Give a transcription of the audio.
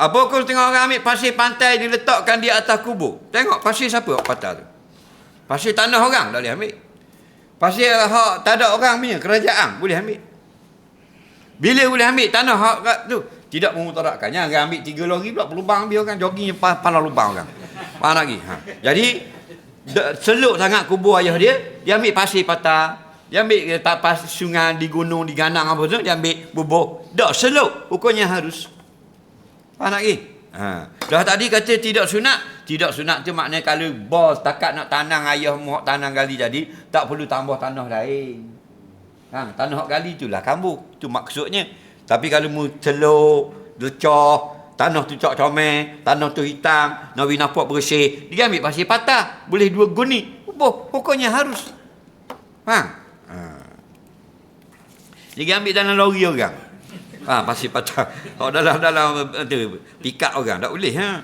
Apa pukul tengok orang ambil pasir pantai diletakkan di atas kubur. Tengok pasir siapa hak patah tu? Pasir tanah orang tak boleh ambil. Pasir hak tak ada orang punya kerajaan boleh ambil. Bila boleh ambil tanah hak kat tu? Tidak memutarakkannya. Orang ambil tiga lori pula pelubang ambil orang jogging pala lubang orang. Mana lagi? Ha. Jadi seluk sangat kubur ayah dia, dia ambil pasir patah, dia ambil eh, tak pas sungai di gunung di ganang apa tu, dia ambil bubuh. Dak seluk, hukumnya harus. Faham lagi? Ha. Dah tadi kata tidak sunat. Tidak sunat tu maknanya kalau bos takat nak tanang ayah muak tanang gali jadi, tak perlu tambah tanah lain. Ha, tanah gali itulah kambuk. Tu maksudnya. Tapi kalau mu celuk, lecah, tanah tu cok comel, tanah tu hitam, nawi nampak bersih, dia ambil pasir patah. Boleh dua guni. Boh, hukumnya harus. Ha. ha. Dia ambil dalam lori orang. Ha, pasir patah. Kalau dalam dalam tu pick up orang tak boleh ha.